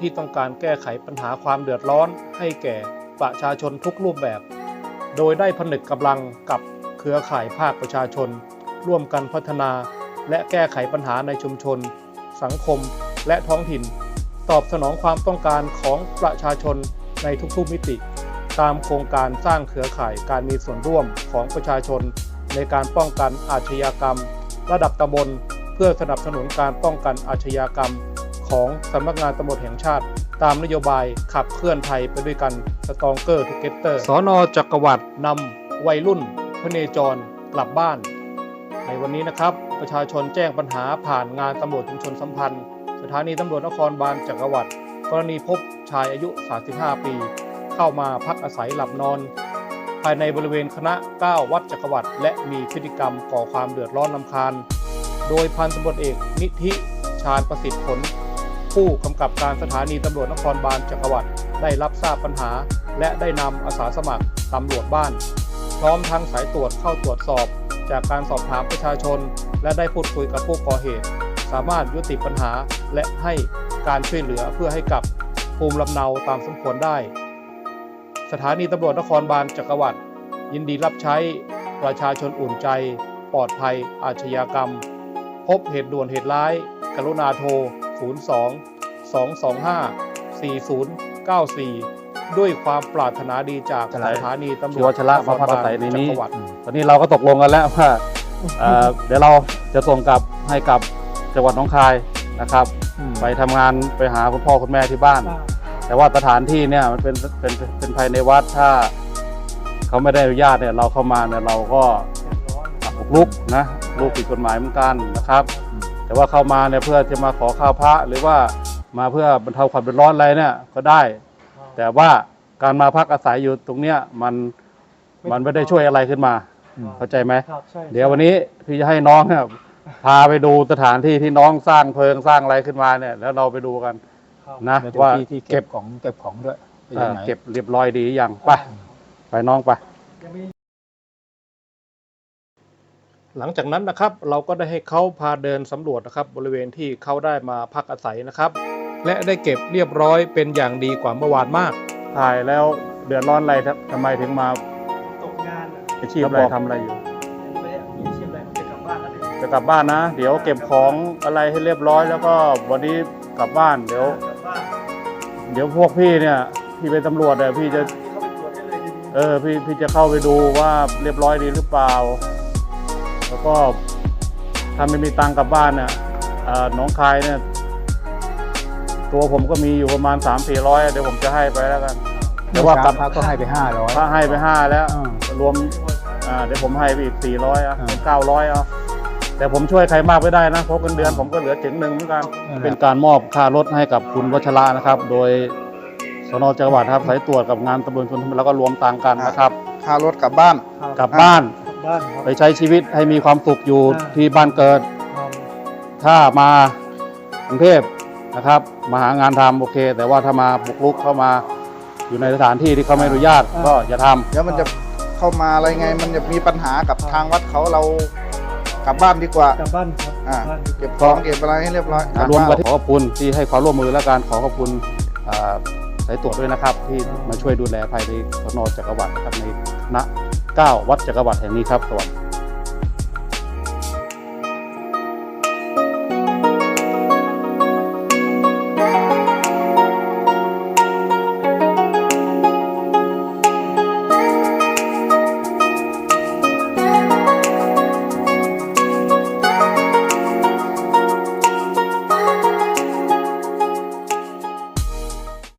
ที่ต้องการแก้ไขปัญหาความเดือดร้อนให้แก่ประชาชนทุกรูปแบบ โดยได้ผนึกกำลังกับเครือข่ายภาคประชาชน ร่วมกันพัฒนา และแก้ไขปัญหาในชุมชน สังคมและท้องถิ่น ตอบสนองความต้องการของประชาชนในทุกๆมิติ ตามโครงการสร้างเครือข่ายการมีส่วนร่วมของประชาชน ในการป้องกันอาชญากรรม ระดับตำบล เพื่อสนับสนุนการป้องกันอาชญากรรม ของสำนักงานตำรวจแห่งชาติ ตามนโยบายขับเคลื่อนไทยไปด้วยกันสตองเกอร์ทูเกตเตอร์สอนอจักรวรรดินำวัยรุ่นพเนจรกลับบ้าน ในวันนี้นะครับ ประชาชนแจ้งปัญหาผ่านงานตำรวจชุมชนสัมพันธ์ สถานีตำรวจนครบาลจักรวรรดิกรณีพบชายอายุ 35 ปี เข้ามาพักอาศัยหลับนอน ภายในบริเวณคณะ 9 วัดจักรวรรดิและมีพฤติกรรมก่อความเดือดร้อนลำคาญ โดยพันตำรวจเอกนิธิชาญประสิทธิ์ผล ผู้กำกับการสถานีตำรวจนครบาลจักรวรรดิได้รับทราบปัญหา และได้นำอาสาสมัครตำรวจบ้าน พร้อมทั้งสายตรวจเข้าตรวจสอบ จากการสอบถามประชาชน และได้พูดคุยกับผู้ก่อเหตุ สามารถยุติปัญหาและให้การช่วยเหลือเพื่อให้กับภูมิลำเนาตามสมควรได้ สถานีตำรวจนครบาลจักรวรรดิยินดีรับใช้ประชาชนอุ่นใจ ปลอดภัยอาชญากรรม พบเหตุด่วนเหตุร้าย กรุณาโทร 02 225 4094ด้วยความปรารถนาดีจากสถานีตำรชีววจชละมาพักอาศัยในนี้จักรวรรดิตอนนี้เราก็ตกลงกันแล้วว่าเอ่อเดี๋ยวเราจะส่งกลับให้กับจังหวัดหน้องคายนะครับ ไปทำงานไปหาคุณพ่อคุณแม่ที่บ้าน แต่ว่าสถานที่เนี่ยมันเป็นเป็นเป็นภายในวัดถ้าเขาไม่ได้อนุญาตเนี่ยเราเข้ามาเนี่ยเราก็บุกลุกนะลูกผิดกฎหมายเหมือนกันนะครับ แต่ว่าเข้ามาเนี่ยเพื่อจะมาขอข้าวพระหรือว่ามาเพื่อบรรเทาความเดือดร้อนอะไรเนี่ยก็ได้ แต่ว่าการมาพักอาศัยอยู่ตรงเนี้ยมันมันไม่ได้ช่วยอะไรขึ้นมาเข้าใจไหมครับใช่เดี๋ยววันนี้พี่จะให้น้องเนี่ยพาไปดูสถานที่ที่น้องสร้างเพลิงสร้างอะไรขึ้นมาเนี่ย แล้วเราไปดูกันนะแล้วเดี๋ยวว่าที่ที่เก็เก็บบของเก็บของด้วยไปเอ่ยัองไง เก็บเรียบร้อยดีหรือยังไปไปน้องไป หลังจากนั้นนะครับเราก็ได้ให้เขาพาเดินสำรวจนะครับบริเวณที่เขาได้มาพักอาศัยนะครับ และได้เก็บเรียบร้อยเป็นอย่างดีกว่าเมื่อวานมาก ถ่ายแล้วเดือดร้อนอะไรครับทำไมถึงมาตกงานอะอาชีพอะไรทำอะไรอยู่ไม่ได้มีอาชีพอะไรผมจะกลับบ้านแล้วเนี่ยจะกลับบ้านนะ เดี๋ยวเก็บของอะไรให้เรียบร้อย แล้วก็วันนี้กลับบ้านเดี๋ยว กลับบ้านเดี๋ยวพวกพี่เนี่ยพี่เป็นตำรวจเนี่ยพี่จะ ที่เขาไปตรวจได้เลยดีเออพี่พี่จะเข้าไปดูว่าเรียบร้อยดีหรือเปล่า แล้วก็ถ้าไม่มีตังค์กลับบ้านเนี่ยเอ่อหน้องคายเนี่ยตัวผมก็มีอยู่ประมาณ3 4 0 0เดี๋ยวผมจะให้ไปแล้วกันเดี๋ยวว่ากลับพระก็ให้ไปห้าร้อยถ้าให้ไป5แล้วอ่ารวมอ่าเดี๋ยวผมให้ไปอีก400อะอ่าเป็น900เอาแต่ผมช่วยใครมากไม่ได้นะเพราะเงินเดือนผมก็เหลือถึงหนึ่งเหมือนกันนั่นแหละเป็นการมอบค่ารถให้กับคุณวัชระนะครับ โดยสนจังหวัดครับสายตรวจกับงานตำรวจชนแล้วก็รวมตังค์กันนะครับค่ารถกลับบ้านกลับบ้านกลั บบ้านครับ ไปใช้ชีวิตให้มีความสุขอยู่อ่า ที่บ้านเกิด ถ้ามากรุงเทพนะครับ มาหางานทำโอเค แต่ว่าถ้ามาบุกรุกเข้ามาอยู่ในสถานที่ที่เขาไม่อนุญาตก็อย่าทำ เดี๋ยวมันจะเข้ามาอะไรไง มันจะมีปัญหากับทางวัดเขาเรากลับบ้านดีกว่า กลับบ้านครับอ่ากลับบ้าน เก็บของเก็บอะไรให้เรียบร้อยรวมกันขอขอบคุณที่ให้ความร่วมมือและการขอขอบคุณอ่าสายตรวจด้วยนะครับ ที่มาช่วยดูแลภายในสนจักรวรรดินะครับในคณะ 9 วัดจักรวรรดิแห่งนี้ครับสวัสดี